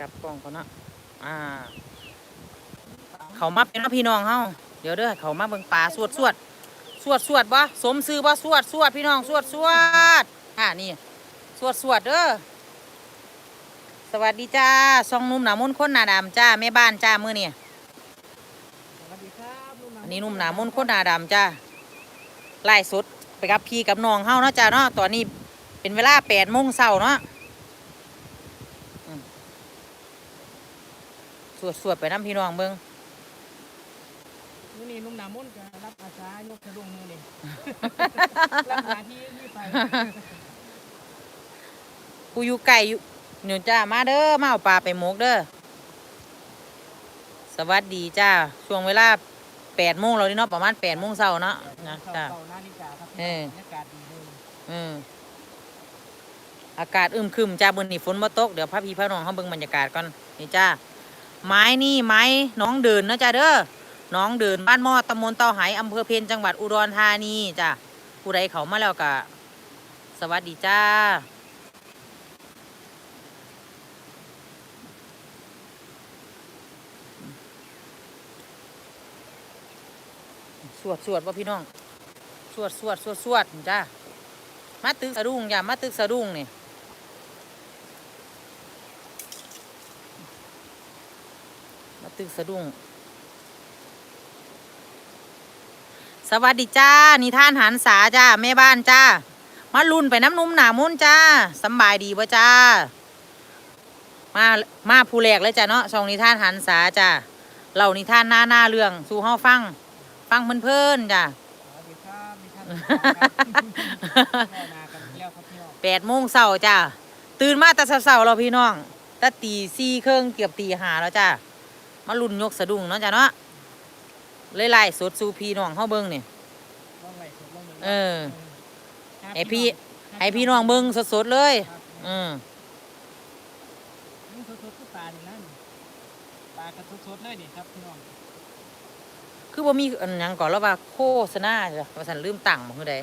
กลับกล้องก่อนเนาะอ่า เขามาเป็นพี่น้องเฮาเดี๋ยวเด้อเขามาเบิ่งปลาสวดสวดสวดสวดบ่สมซื้อบ่สวดสวดพี่น้องสวดสวดอ่านี่ สวดสวดเด้อสวัสดีจ้าซองนุ่มหนามนต์คนหนาดำจ้าแม่บ้านจ้ามื้อนี่สวัสดีครับลุงอันนี้นุ่มหนามนต์คนหนาดำจ้าไล่สดไปกับพี่กับน้องเฮาเนาะจ้าเนาะตอนนี้เป็นเวลาแปดโมงเช้าเนาะอืม สวดสวดไปน้ำพี่น้องเบิ่งมื้อนี้ลุงหนามนต์ก็รับอาสายกกระดุงมือนี่ รับหน้าที่นี่ไปผู้อยู่ไก่อยู่หนูจ้ามาเด้อมาเอาปลาไปหมกเด้อสวัสดีจ้าช่วงเวลาแปดโมงเรานี่เนาะประมาณแปดโมงเช้าเนาะนะจ้าเก่านาฬิกาครับเออ บรรยากาศดีเลยอืมอากาศอึมครึมจ้าบนนี่ฝนมาตก เดี๋ยวพระพี่พระน้องเขาเบิ่งบรรยากาศก่อนนี่จ้า ไม้นี่ไม้น้องเดินนะจ้าเด้อน้องเดินบ้านหม้อตำบลเตาไหอำเภอเพนจังหวัดอุดรธานีจ้าผู้ใดเขามาแล้วก็สวัสดีจ้าสวดสวดว่าพี่น้อง สวดสวดสวดสวดจ้ามาตึกสะดุ้งอย่ามาตึกสะดุ้งนี่ม ตึกสะดุ้ง สวัสดีจ้า นิท่านหันษาจ้า แม่บ้านจ้า มาลุ่นไปน้ำนุ่มหนามุ่นจ้าสำบายดีบ่จ้า มามาผู้แรกเลยจ้าเนาะช่องนิท่านหันษาจ้าเล่านิท่านหน้าหน้าเรื่องสู่เฮาฟัง ฟังเพื่อนๆจ้าสวัสดีครับมีท่านครับแม่นากันอีกแล้วครับพี่น้องแปดโมงเช้าจ้าตื่นมาแต่เช้าๆเราพี่น้องแต่ตีสี่เครื่องเกือบตีหาแล้วจ้า มาลุ่นยกสะดุ้งเนาะจ้าเนาะเลยไล่สดสู่พี่น้องเฮาเบิ่งนี่ลองไล่สดลองบิ่งเออครับให้พี่ให้พี่น้องเบิ่งสดๆเลยครับอืมนี่สดๆคือปลานี่นะนี่ปลากระสดๆเลยนี่ครับพี่น้องคือบ่มีอันหยังก่อนแล้วว่าโฆษณาจ้ะว่าฉันลืมตังค์บ่คือใด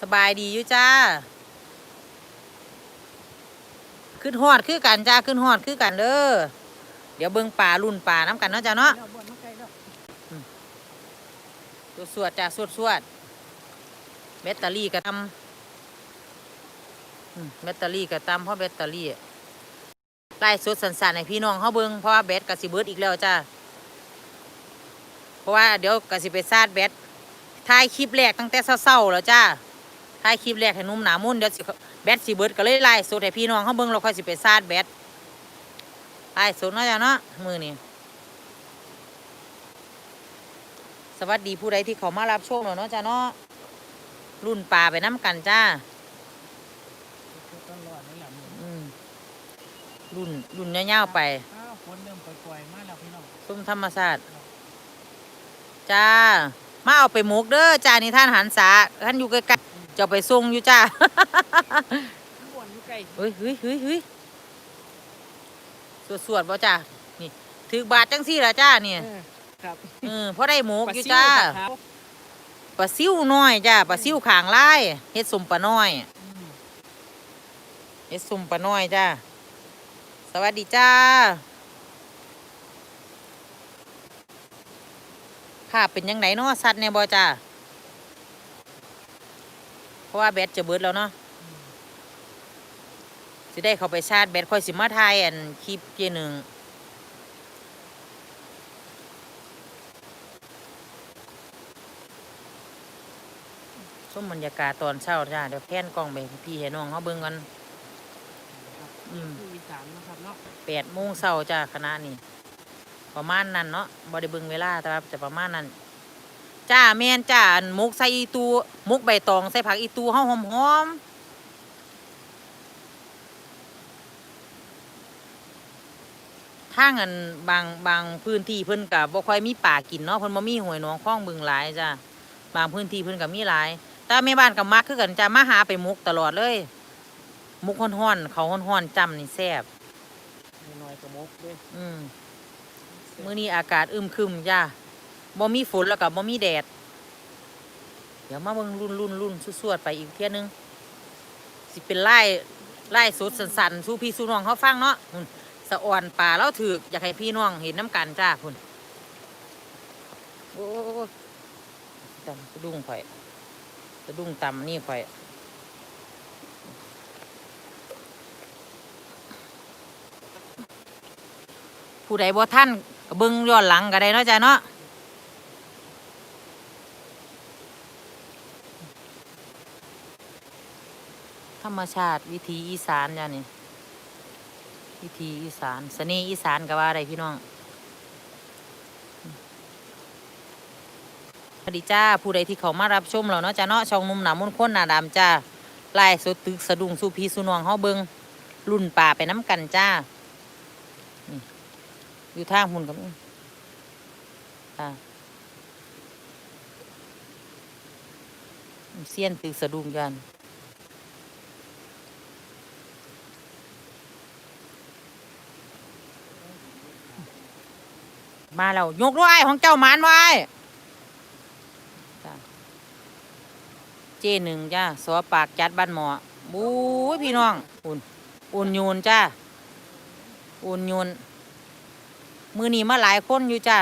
สบายดีอยู่จ้า ขึ้นฮอดคือกันจ้าขึ้นฮอดคือกันเด้อเดี๋ยวเบิ่งป่ารุ่นป่าน้ำกันเนาะจ้าเนาะแล้วสวดสวดจ้าสวดสวดแบตเตอรี่ก็ตำแบตเตอรี่ก็ตำเพราะแบตเตอรี่ไล่สดสันๆให้พี่น้องเขาเบิ่งเพราะว่าแบตก็สิเบิดอีกแล้วจ้าเพราะว่าเดี๋ยวก็สิไปซาดแบตถ่ายคลิปแรกตั้งแต่เศร้าๆแล้วจ้า ถ่ายคลิปแรกให้หนุ่มหนามุ่นเดี๋ยวสิแบตสิเบิดก็เลยไล่สดให้พี่น้องเขาเบิ่งเราค่อยสิไปซาดแบตไล่สดเนาะจ้าเนาะมือนี่สวัสดีผู้ใดที่เขามารับชมแล้วเนาะจ้าเนาะรุ่นป่าไปน้ำกันจ้าต้องรอดนี่แหละมื้ออืมรุ่นรุ่นเงาวๆไปอ้าวฝนเริ่มปล่อยๆมาแล้วพี่น้องซุ้มธรรมศาสตร์จ้า มาเอาไปหมกเด้อจ้านี่ท่านหันษาท่านอยู่ใกล้ๆ จะเอาไปส่งอยู่จ้าข้างบนอยู่ใกล้เฮ้ยเฮ้ยเฮ้ยเฮ้ยสวดสวดๆบ่จ้านี่ถือบาทจังสี่ละจ้าเนี่ยเออครับเออเพราะได้หมกปลาอยู่ซิ่วจ้าปลาขาวปลาซิ่วน้อยจ้าปลาซิ่วขางลายเฮ็ดสมปลาน้อยอืมเฮ็ดสุ่มปลาน้อยจ้าสวัสดีจ้าภาพเป็นยังไงเนาะสัตว์เนี่ยบอจ้าเพ ราะว่าแบตจะเบิดแล้วเนาะสิได้เข้าไปชาร์จแบตค่อยสิมาทายอันคลิปเจหนึ่งชมบรรยากาศตอนเช้าจ้าเดี๋ยวแพนกล้องไปให้พี่ให้น้องเขาเบิ่งกันครับอืมผู้อีสานนะครับเนาะแปดโมงเช้าจ้าคณะนี่ประมาณนั้นเนาะบ่ได้เบิ่งเวลาแต่ว่าจะประมาณนั้น จ้าแม่นจ้าอันหมกใส่อีตูหมกใบตองใส่ผักอีตูเฮาหอมๆทางอันบางบางพื้นที่เพิ่นก็บ่ค่อยมีป่ากินเนาะเพิ่นบ่มีห้วยหนองคลองบึงหลายจ้าบางพื้นที่เพิ่นก็มีหลายแต่แม่บ้านก็มักคือกันจ้ามาหาไปหมกตลอดเลยหมกฮ้อนๆเขาวฮ้อนๆจำนี่แซ่บน้อยๆกระมกด้วยอืมมื้อนี้อากาศอึมครึมจ้า บ่มีฝนแล้วก็บ่มีแดด เดี๋ยวมาเบิ่งรุ่นรุ่นรุ่นสวดๆไปอีกเที่ยนึง สิเป็นไล่ไล่สุดสันๆสู้พี่สู้น้องเขาฟังเนาะสะอ่อนป่าแล้วถืออยากให้พี่น้องเห็นน้ำกันจ้าพุ่นโอ้ยตำสะดุ้งข่อยสะดุ้งตำนี่ข่อยผู้ใดบ่ท่านเบิ่งย้อนหลังก็ได้เนาะจ้าเนาะ ธรรมชาติวิถีอีสานจ้านี่วิถีอีสานเสน่ห์อีสานก็ว่าอะไรพี่น้องสวัสดีจ้าผู้ใดที่เขามารับชมเราเนาะจ้าเนาะช่องนุ่มหนามนต์ค้นหนาดำจ้าไล่สดตึกสะดุ้งสู้พี่สู้น้องเฮาเบิงรุ่นป่าไปน้ำกันจ้าอยู่ทางหุ่นกับจ้าเสี้ยนตึกสะดุ้งยัน มาแล้วยกด้วยของเจ้าหมานไว้จ้ะเจหนึ่งจ้าสอปากจัดบ้านหมอบู๊พี่น้อง อุ่น อุ่นโยนจ้าอุ่นโยนมือนีมาหลายคนอยู่จ้า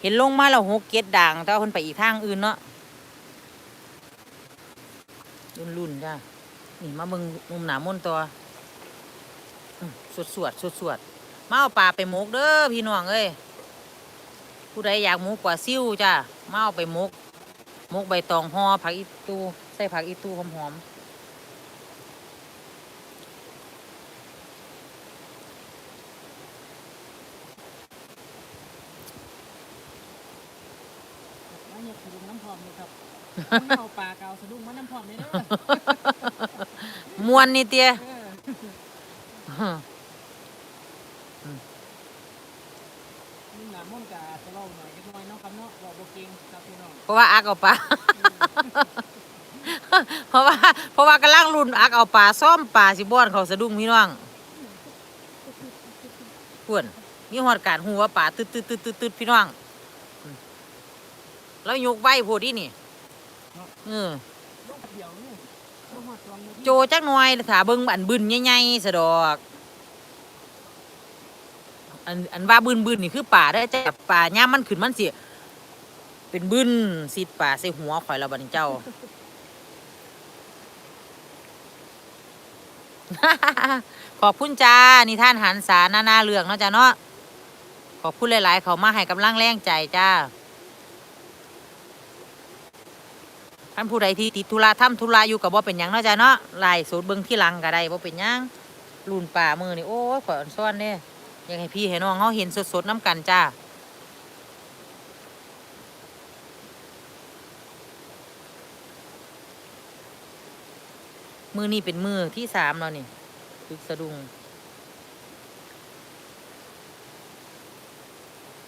เห็นลงมาแล้วหกเก็ดด่างแต่ว่าคนไปอีกทางอื่นเนาะรุ่นรุ่นจ้านี่มาเบิ่งมุมหนามนตัวสวดสวดสวดสวด มาเอาปลาไปหมกเด้อพี่น้องเอ้ยผู้ใดอยากหมกกว่าซิ่วจ้ามาเอาไปหมกหมกใบตองห่อผักอีตูใส่ผักอีตูหอมมาเนี่ยสะดุ้งน้ำพร้อมเลยครับเอาปลาเกาสะดุ้งมาน้ำพร้อมเลยเด้อๆมวนนี่เตี้ย เออนุ่มหนามนต์ก็อาจจะเล่าหน่อยจักหน่อยเนาะครับเนาะบอกบ่เก่งครับพี่น้องเพราะว่าอักเอาปลา เพราะว่า เพราะว่ากำลังรุ่นอักเอาปลาซ่อมปลาสิบ้อนเขาสะดุ้งพี่น้องพวนมีหอดการหูว่าปลาตึดตึดตึดตึดตึดพี่น้องอืมแล้วยกใบโพดอีนี่เออลูกเดียวนี่ลูกหอดสองนาทีโจจักหน่อยถาเบิ่งอันบึนใหญ่ๆสะดอก อันอันว่าบึนบึนนี่คือป่าได้อจ้ะป่าย่ามมันขึ้นมันสิ เป็นบึนสิป่าใส่หัวข่อยแล้วบัดนี้เจ้า ขอบคุณจ้านิท่านหันสานานาเรื่องเนาะจ้ะเนาะขอบคุณหลาย ๆ เขามาให้กำลังแรงใจจ้าท่านผู้ใดที่ติดธุระทำธุระอยู่กับว่าเป็นหยังเนาะจ้ะเนาะไล่สูตรเบิ่งที่หลังก็ได้ว่าเป็นหยังรุ่นป่ามือนี่โอ้ยขออ่อนซ้อนเด้อยากให้พี่ให้น้องเขาเห็นสด ๆน้ำกันจ้า มือนี่เป็นมือที่สามแล้วนี่ตึกสะดุง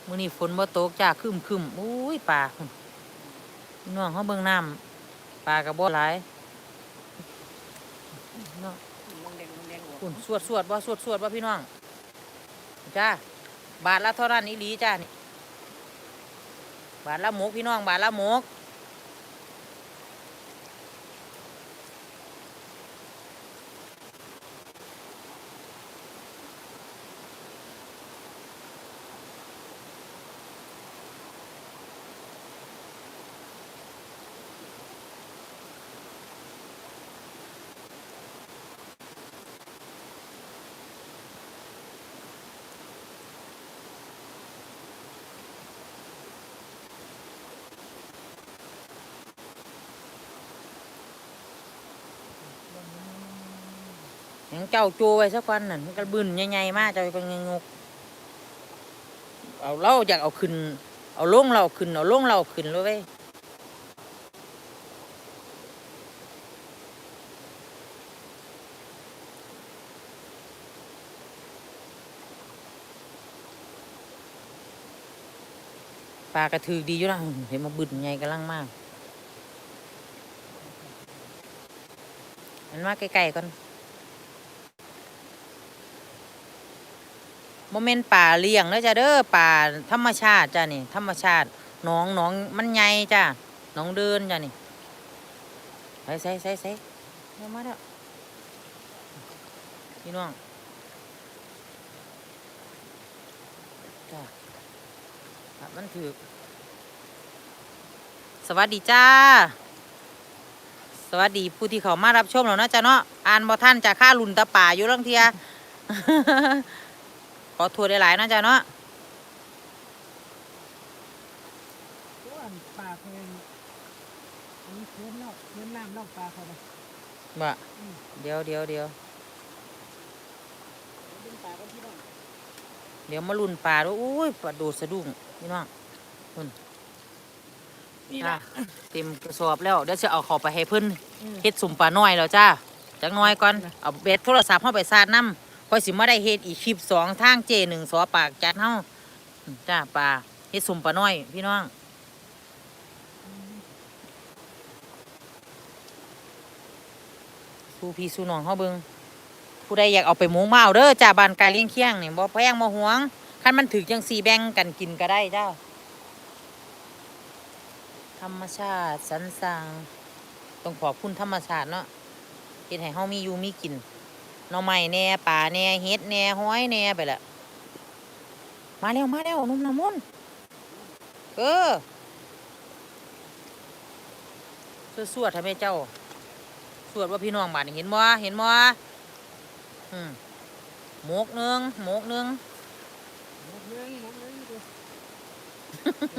มือนี่ฝนบ่ตกจ้าคึมคึมๆอุ้ยป่าพุ่นพี่น้องเขาเบิ่งน้ำปลากับบ่หลายเนาะลงแดงลงแดงหัวคุณสวดสวดบ่สวดสวดบ่พี่น้อง จ้า บาทละเท่านั้นอีหลีจ้านี่ บาทละหมกพี่น้อง บาทละหมก เจ้าโจไว้สักวันนั่นมันก็บึนใหญ่ๆมากเจ้าเป็นงกเอาเราอยากเอาขึ้น เอาลงเราขึ้นเอาลงเราขึ้นเลยเว้ยปลากระถือดีอยู่นะเห็นมาบึนใหญ่กำลังมาก มันมาใกล้ๆก่อน โมเมนต์ป่าเลี้ยงเด้อจ้ะเด้อป่าธรรมชาติจ้ะนี่ธรรมชาติหน้องหน้องมันใหญ่จ้ะหน้องเดินจ้ะนี่ใส่ใส่ใส่ใส่เดี๋ยวมาแล้วพี่น้องจ้าครับมันถือสวัสดีจ้า สวัสดีผู้ที่เขามารับชมแล้วเนาะจ้าเนาะอ่านบ่ท่านจะค่าลุนตะป่าอยู่เรื่องเทีย ขอโทษหลายๆเนาะจ้าเนาะตัวอันปลาเพลงอันนี้เพิ่มนอกเพิ่มน้ำนอกปลาเขาไปบ่เดี๋ยวเดี๋ยวเดี๋ยวดึงปลาก็พี่น้องเดี๋ยวมาลุนป่าดูอุ้ยปลาโดดสะดุ้งพี่น้องนี่จ้าละเต็มกระสอบแล้วเดี๋ยวจะเอาเข้าไปให้เพิ่น อืม เฮ็ดสุ่มปลาน้อยแล้วจ้าจักหน้อยก่อน เอาเบ็ดโทรศัพท์เข้าไปซาดน้ำ ค่อยสิมาได้เฮ็ดอีกคลิปสองทางเจหนึ่งสอปากจัดเฮาจ้าปลาเฮ็ดสุ่มปลาน้อย พี่น้องสู้พี่สู้น้องเฮาเบิ่งผู้ใดอยากเอาไปหมูเอาเด้อจ้าบ้านไกลเลี้ยงเคียงนี่บ่แพงบ่หวงคันมันถึกจังสี่แบ่งกันกินก็ได้เจ้า ธรรมชาติสรรสร้างต้องขอบคุณธรรมชาติเนาะเฮ็ดให้เฮามีอยู่มีกิน หน่อไม้แหน่ป่าแหน่เฮ็ดแหน่ห้อยแหน่ไปละมาแล้วมาแล้วนุ่มน้ำมนต์เออสวดๆทำไมเจ้า สวดว่าพี่น้องบ้านนี่เห็นบ่เห็นบ่อืมหมกหนึงหมกหนึงหมกเนื้อหมกเนื้อดู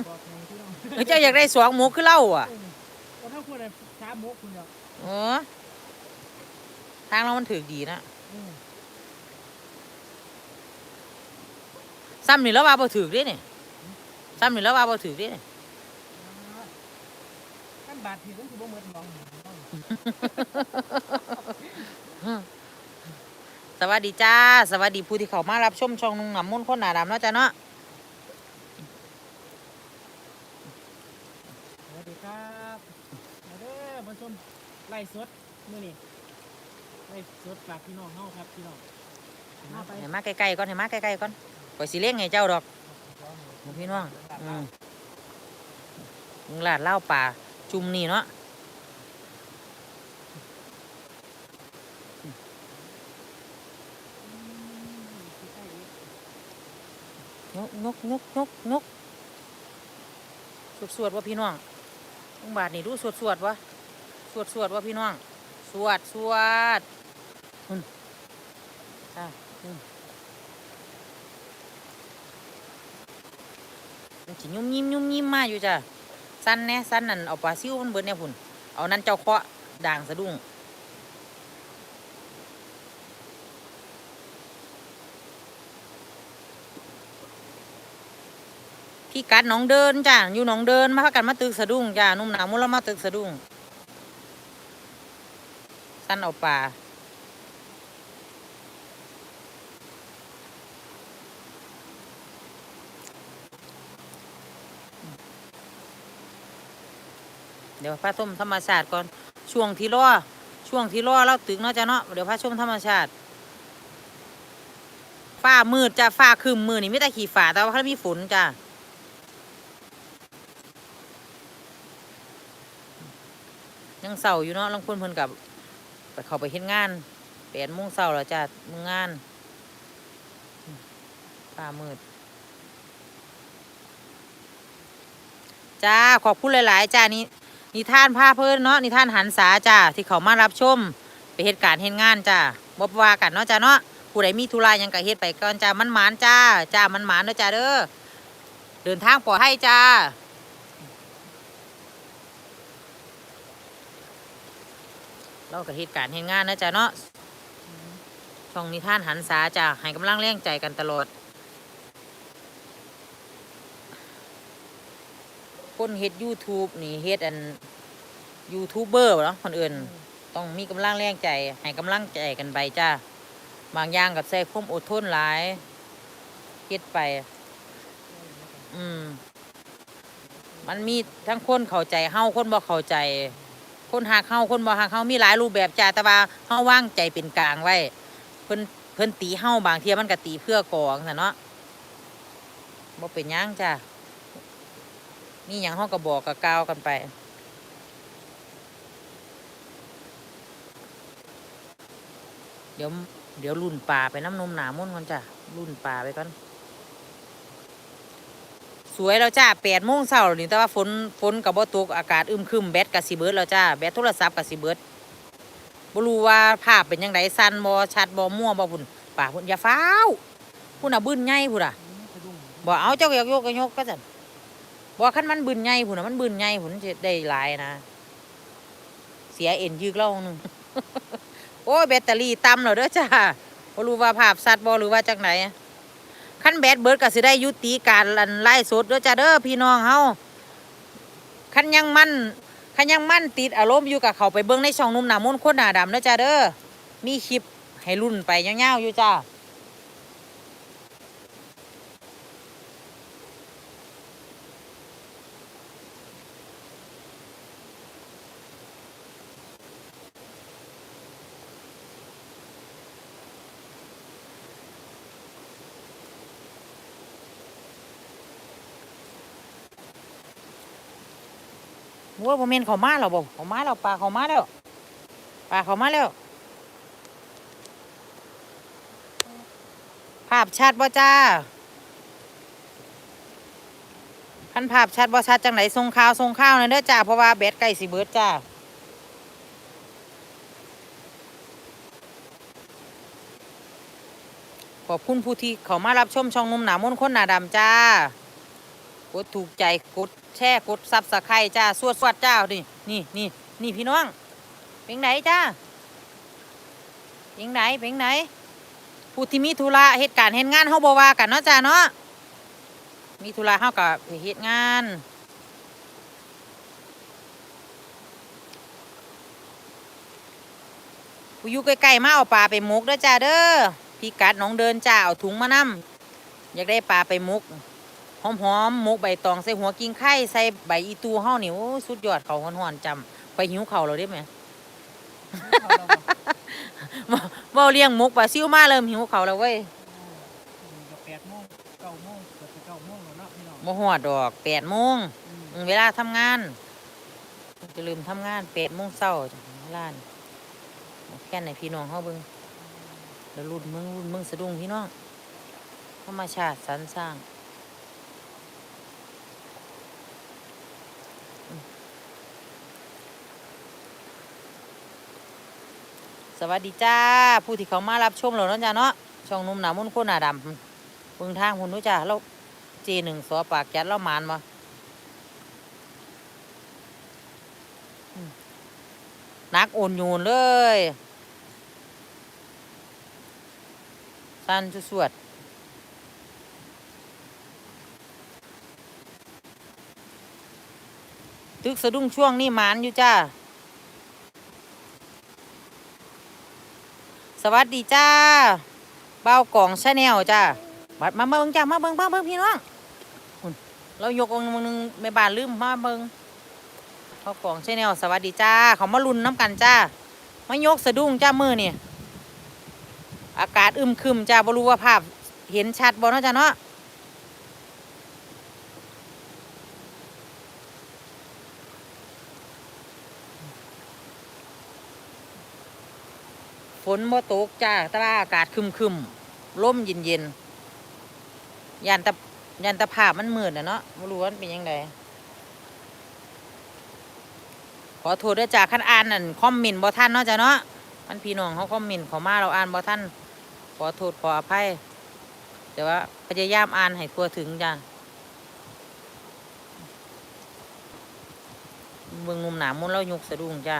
บอกให้พี่น้องเฮ้ยเจ้าอยากได้สองหมกคือเล่าอะเออก็ถ้าคุณช้าหมกคุณเดียวเออทางเรามันถือดีนะอืม ซ้ำนี่แล้วว่าบ่ถือเด้นี่ซ้ำนี่แล้วว่าบ่ถือเด้นี่ขั้นบาดถือต้องคือบ่เหมือนมองสวัสดีจ้า สวัสดีผู้ที่เข้ามารับชมช่องนุ่งหนำมุ่นต์คนหนาดำเนาะจ้าเนาะสวัสดีครับมาเด้อมาชมไล่สดมื้อนี้ ไล่สดฝากพี่น้องเฮาครับพี่น้องมาไปเห็นมาใกล้ๆก่อนเห็นมาใกล้ๆก่อนปล่อยสิเลี้ยงไงเจ้าดอกพี่น้องอืมมึงลาดเหล้าป่าจุ่มนี่เนาะนกนกนกนกนกสวดสวดว่าพี่น้องลุงบาทนี่ดูสวดสวดวะสวดสวดว่าพี่น้อง สวดสวด อืมอะอืมมันสิยุ่มยิ้มยุ่มยิ้มมาอยู่จ้ะสั้นแน่สั้นนั่นเอาปลาซิวมันเบิดเนี่ยพุ่นเอานั่นเจ้าเคาะด่างสะดุ้งพี่กัดน้องเดินจ้ะอยู่น้องเดินมาพักกันมาตึกสะดุ้งจ้ะนุ่มหนาวมุละมาตึกสะดุ้งสั้นเอาปลา เดี๋ยวพาชมธรรมชาติก่อนช่วงที่รอช่วงที่รอเราตึกเนาะจ้ะเนาะเดี๋ยวพาชมธรรมชาติฟ้ามืดจ้ะฟ้าครึมมือนี่ไม่แต่ขี่ฟ้าแต่ว่าเขามีฝนจ้ะยังเศร้าอยู่เนาะลังคนเพิ่นกับไปเขาไปเฮ็ดงานแปดโมงเศร้าแล้วจ้ะมึงงานฟ้ามืดจ้าขอบคุณหลาย ๆ จ้านี่ นิทานพาเพิ่นเนาะนิทานหันษาจ้าที่เขามารับชม ไปเหตุการณ์เหตุงานจ้าบ่ว่ากันเนาะจ้าเนาะผู้ใดมีธุระยังก็เฮ็ดไปก่อนจ้ามันหมานจ้าจ้ามันหมานเนาะจ้าเด้อเดินทางปลอดภัยจ้าเราก็เหตุการณ์เหตุงานเนาะจ้าเนาะช่องนิทานหันษาจ้าให้กำลังแรงใจกันตลอด คนเฮ็ด YouTube นี่เฮ็ดอันยูทูบเบอร์เนาะคนอื่น ต้องมีกำลังแรงใจ ให้กำลังใจกันไปจ้าบางอย่างกับใส่ความอดทนหลายเฮ็ดไป อืม มันมีทั้งคนเข้าใจเฮาคนบ่เข้าใจ คนหักเฮาคนบ่หักเฮามีหลายรูปแบบจ้าแต่ว่าเฮาว่างใจเป็นกลางไว้ เพิ่นเพิ่นตีเฮาบางเทียมันก็ตีเพื่อกองซั่นเนาะบ่เป็นหยังจ้า มีอย่างห้องกระบอกกระกาวกันไป เดี๋ยวเดี๋ยวรุ่นป่าไปน้ำนมหนามุ่นกันจ้ะรุ่นป่าไปกันสวยแล้วจ้าแปดโมงเช้านี่แต่ว่าฝนฝนกับบ่ตกอากาศอึมครึมแบตกับสีเบิร์ดแล้วจ้าแบตโทรศัพท์กับสีเบิร์ดบ่รู้ว่าภาพเป็นยังไงสั้นบอชัดบอมั่วบอพุ่นป่าพุ่นอย่าฟ้าวพุ่นอะบื้นไงพุ่นอะบ่เอาเจ้าอยกกยกก็ยกก็จั บ่คันมันบึนใหญ่พุ่นน่ะมันบึนใหญ่พุ่นจะได้หลายนะ เสียเอ็นยึกเล่าหนึ่งโอ้ยแบตเตอรี่ต่ำแล้วเด้อจ้าบ่รู้ว่าภาพสัตว์บ่หรือว่าจากไหนคันแบตเบิร์ดก็สิได้ยุติการลันไล่สดเด้อจ้าเด้อพี่น้องเฮาคันยังมั่นคันยังมั่นติดอารมณ์อยู่กับเขาไปเบิ่งในช่องนุ่มหนามนต์คนหนาดำเด้อจ้าเด้อมีคลิปให้รุ่นไปยาวๆอยู่จ้า ว่าบ่แม่นเขามาแล้วบ่เขามาแล้วปลาเขามาแล้วปลาเขามาแล้ว ภาพชัดบ่จ้าคันภาพชัดบ่ชัดจังไหนส่งข่าวส่งข่าวหน่อยเด้อจ้าเพราะว่าแบตใกล้สิเบิดจ้าขอบคุณผู้ที่เขามารับชมช่องนุ่มหนามนต์คนหนาดำจ้า กดถูกใจกดแชร์กดซับสไครต์จ้าสวดสวดเจ้านี่นี่นี่นี่พี่น้องเป็นไหนจ้าเป็นไหนเป็นไหนผู้ที่มีธุระเหตุการณ์เฮ็ดงานเฮาบ่ว่ากันเนาะจ้าเนาะมีธุระเฮาก็ไปเฮ็ดงานผู้อยู่ใกล้ๆมาเอาปลาไปหมกเด้อจ้าเด้อพี่กัดน้องเดินจ้าเอาถุงมานำอยากได้ปลาไปหมก หอมๆหมกใบตองใส่หัวกิ้งไข่ใส่ใบอีตูเฮานี่โอ้ยสุดยอดเขาวฮ้อนๆจำไปหิวเขาวแล้วเด้ไหมเอาเราบ่เว้าเลี้ยงหมกปลาซิวมาเริ่มหิวเขาวแล้วเว้ยอืมก็แปดโมงเก้าโมงเกือบจะเก้าโมงแล้วเนาะพี่น้องบ่ฮอดดอกแปดโมงอืมอืมเวลาทำงานจะลืมทำงานแปดโมงเช้าจ้ะร้านแค่ไหนพี่น้องเขาเบิ่งแล้วรุ่นมึงรุ่นมึงสะดุ้งพี่น้องธรรมชาติสรรสร้างอืมส วัสดีจ้า ผู้ที่เขามารับชมเราเนาะจ้าเนาะช่องนุ่มหนามุ่นโคนหนาดำเบิ่งทางคุณนู้จ้าเราเจหนึ่งสอปากแก๊สเรามานมานักโอนโยนเลยสั้นสวดตึกสะดุ้งช่วงนี้หมานอยู่จ้า สวัสดีจ้าเบ้ากล่องชาแนลจ้าบัดมาเบิ้งจ้ามาเบิ้งมาเบิ่งพี่น้องเรายกองหนึงไม่บานลืมมาเบิ้งข้ากล่องชแนลสวัสดีจ้าเขามาลุนน้ำกันจ้ามายกสะดุ้งจ้ามือนี่อากาศอึมครึมจ้าบรู้ว่าภาพเห็นชัดบ่เนาะจ้าเนาะ ฝนบ่ตกจ้าแต่ว่าอากาศคึมครึมลมเย็นเย็นๆยันตะยันตะภาพมันมืดนะเนาะบ่รู้ว่ามันเป็นยังไงขอโทษด้วยจ้าคันอ่านนั่นคอมเมนต์บ่ท่านเนาะจ้ะเนาะมันพี่น้องเขาคอมเมนต์ขามาเราอ่านบ่ท่านขอโทษขออภัยแต่ว่าพยายามอ่านให้ทั่วถึงจ้ะเบิ่งมุมหนามุนเรายุกสะดุ้งจ้า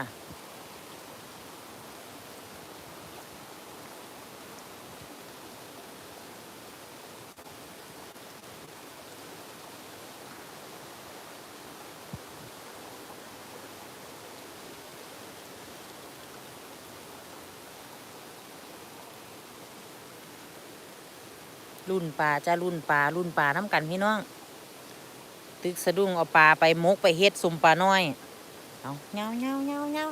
รุ่นปลาจ้ารุ่นปลารุ่นปลาน้ำกันพี่น้อง ตึกสะดุ้งเอาปลาไปมกไปเฮ็ดสุ่มปลาน้อย เอาเงาเงาเงาเงา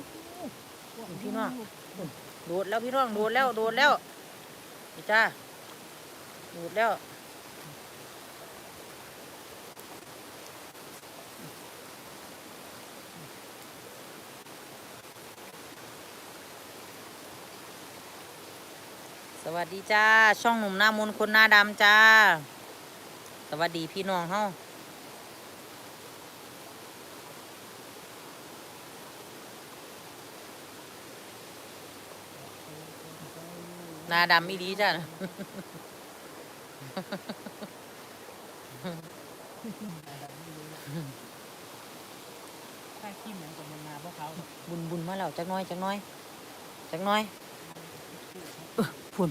พี่น้องโดดแล้วพี่น้องโดดแล้วโดดแล้วจ้าโดดแล้ว สวัสดีจ้า ช่องหนุ่มหน้ามนต์คนหน้าดำจ้า สวัสดีพี่น้องเฮาหน้าดำอีดีจ้าถ้าขี้เหมือนกับมันนาพวกเขาบุญบุญมาแล้วจักหน้อยจักหน้อยจักหน้อยเอ้อ พุ่น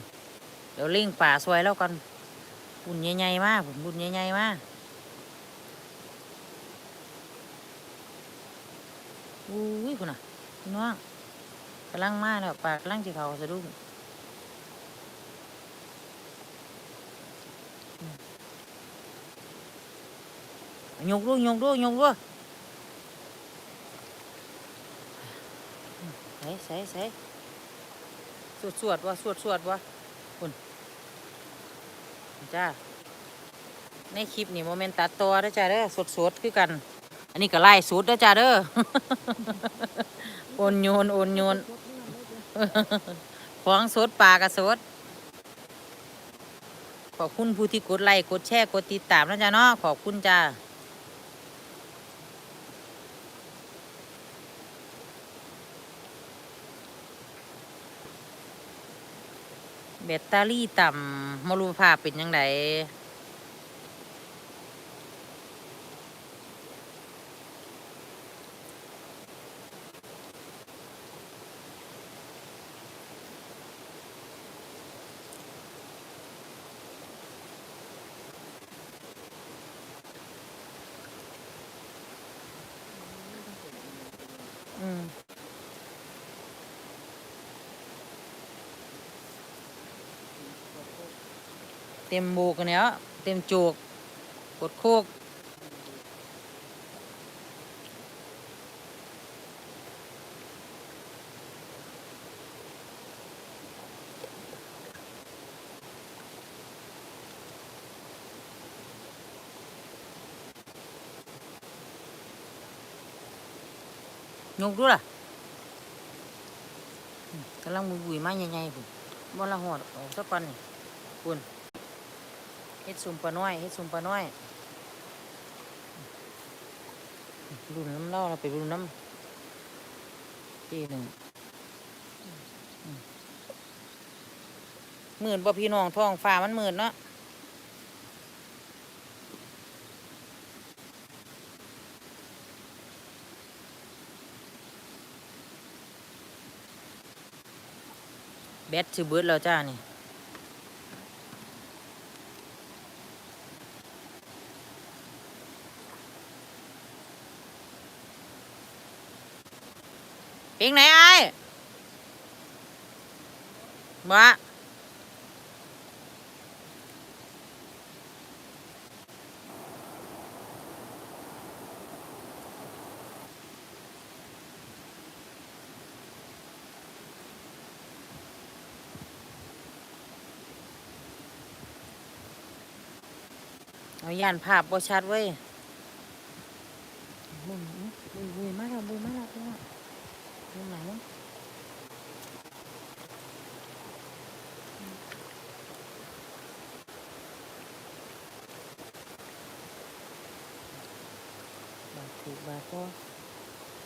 เดี๋ยวเล่งป่าซอยแล้วกันบุญใหญ่ๆมากบุญใหญ่ๆมากอุ้ยคุณน่ะพี่น้องกำลังมาแล้วปากกำลังจะเขาสะดุ้งอืมยกดูยยกดูยยกดูใส่ใส่ใส่ สวดสวดวะสวดสวดวะคุณจ้า ในคลิปนี่โมเมนต์ตัดตัวเด้จ้าเด้อสดสดคือกัน อันนี้ก็ไล่สุดเด้จ้าเด้อโอนโยนโอนโยนของสดปลากระสดขอบคุณผู้ที่กดไลค์กดแชร์กดติดตามนะจ้าเนาะขอบคุณจ้า แบตเตอรี่ต่ำมรูภาพเป็นยังไง เต็มโบกกันแล้ว เต็มโจกกดโคกยกดูล่ะกำลังบุยไม้ใหญ่ๆผมบ่ละหอดออกสักปันนี่คุณ ฮ็ดซุ่มปลาน้อยเฮ็ดซุ่มปลาน้อยรุ่นน้ำเล่าเราไปรุ่นน้ำทีหนึ่งหมื่นบ่พี่น้องท้องฟ้ามันหมื่นเนาะแบตสิเบิดแล้วจ้านี่ เพลงไหนไอ้มาเอาย่านภาพบ่ชัดเว้ยบุยบุยบุยมาแล้วบุยมาแล้วพี่น้อง ตรงไหนบาท ถูกบาทก็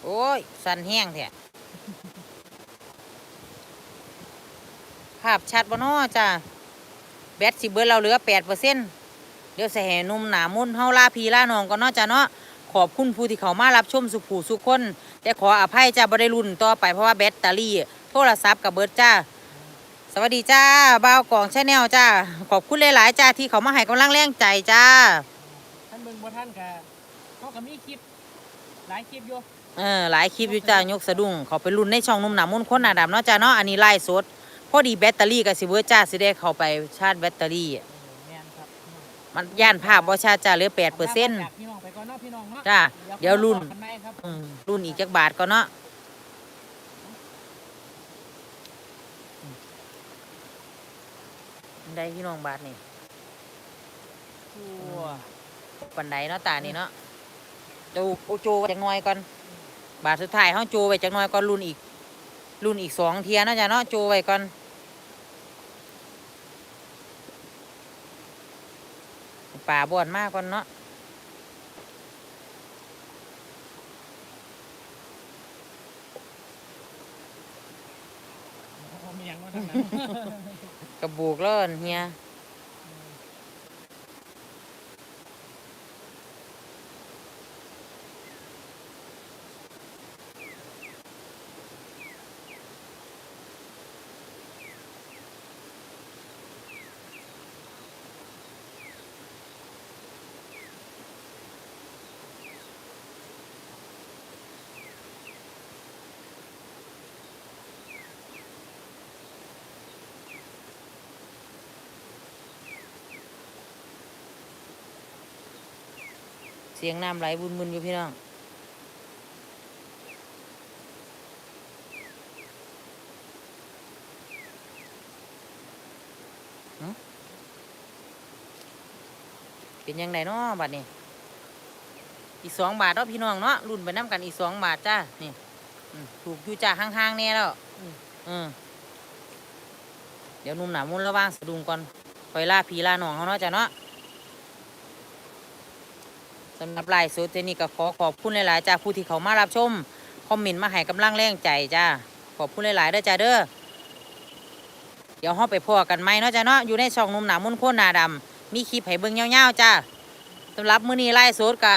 โอ้ย สั่นแห้งแท้ภาพชัดบ่น้อจ้าแบตสิเบิดเราเหลือแปดเปอร์เซ็นต์เดี๋ยวใส่แห่หนุ่มหนามุ่นเฮาลาพีลาน้องก็เนาะจ้าเนาะขอบคุณผู้ที่เขามารับชมสุขผู้สุขคน แต่ขออภัยจ้าบ่ได้รุ่นต่อไปเพราะว่าแบตเตอรี่ โทรศัพท์กับเบิดจ้า สวัสดีจ้าบ่าวกล่องชาแนลจ้า ขอบคุณหลาย ๆ จ้าที่เขามาให้กำลังแรงใจจ้า ท่านเบิ่งบ่ท่านก็เขาก็มีคลิป หลายคลิปอยู่เออหลายคลิปอยู่จ้ายกสะดุ้งเขาไปรุ่นในช่องนุ่มหนามุ่นคนหนาดำเนาะจ้าเนาะอันนี้ไล่สดพอดีแบตเตอรี่กับสิเบิดจ้าสิได้เข้าไปชาร์จแบตเตอรี่เออแม่นครับมันย่านภาพบ่ชาร์จจ้าเหลือแปดเปอร์เซ็นต์ จากพี่น้องไปก่อนเนาะพี่น้องเนาะจ้าเดี๋ยวรุ่น กันไหมครับ รุ่นอีกจักบาทก็เนาะได้พี่น้องบาทนี่ชัวปันไดเนาะตานี่เนาะโจูโจไว้จังน้อยก่อนบาทสุดท้ายห้องโจูไว้จังน้อยก่อนรุ่นอีก รุ่นอีกสองเทียนะจ๊ะเนาะโจูไว้ก่อนป่าบวอนมากก่อนเนาะกระบุกเล่นเฮีย เสียงน้ำไหลบุนๆอยู่พี่น้องเป็นยังไงเนาะบัดนี้ อีกสองบาทเนาะพี่น้องเนาะรุ่นไปน้ำกันอีกสองบาทจ้านี่ถูกอยู่จ้าห่างๆแน่แล้วอืมเดี๋ยวนุ่มหนามุนระว่างสะดุงก่อนคอยล่าพีล่าหนองเขาเนาะจ้ะเนาะ สำหรับไลฟ์สดเทนี่ก็ขอขอบคุณหลายๆจ้าผู้ที่เขามารับชมคอมเมนต์มาให้กำลังแรงใจจ้าขอบคุณหลายๆเด้อจ้าเด้อเดี๋ยวเฮาไปพอกันไหมเนาะจ้าเนาะอยู่ในช่องหนุ่มหนามุนโคนหนาดำมีคลิปให้เบิ่งยาวๆจ้าสำหรับมื้อนี้ไลฟ์สดกะ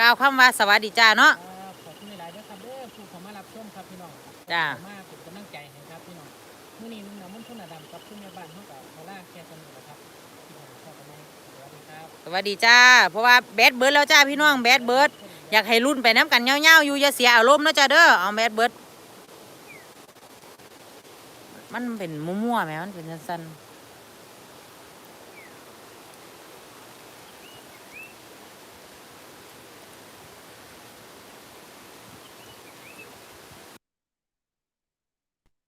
กล่าวคำว่าสวัสดีจ้าเนาะครับขอบคุณหลายๆด้วยครับเด้อผู้เข้ามารับชมครับพี่น้องจ้า สวัสดีจ้า เพราะว่าแบดเบิร์ดแล้วจ้าพี่น้องแบดเบิร์ดอยากให้รุ่นไปน้ำกันเงาวๆอยู่อย่าเสียอารมณ์นะจ้าเด้อเอาแบดเบิร์ดมันเป็นมั่วๆไหมมันเป็นสั้นๆ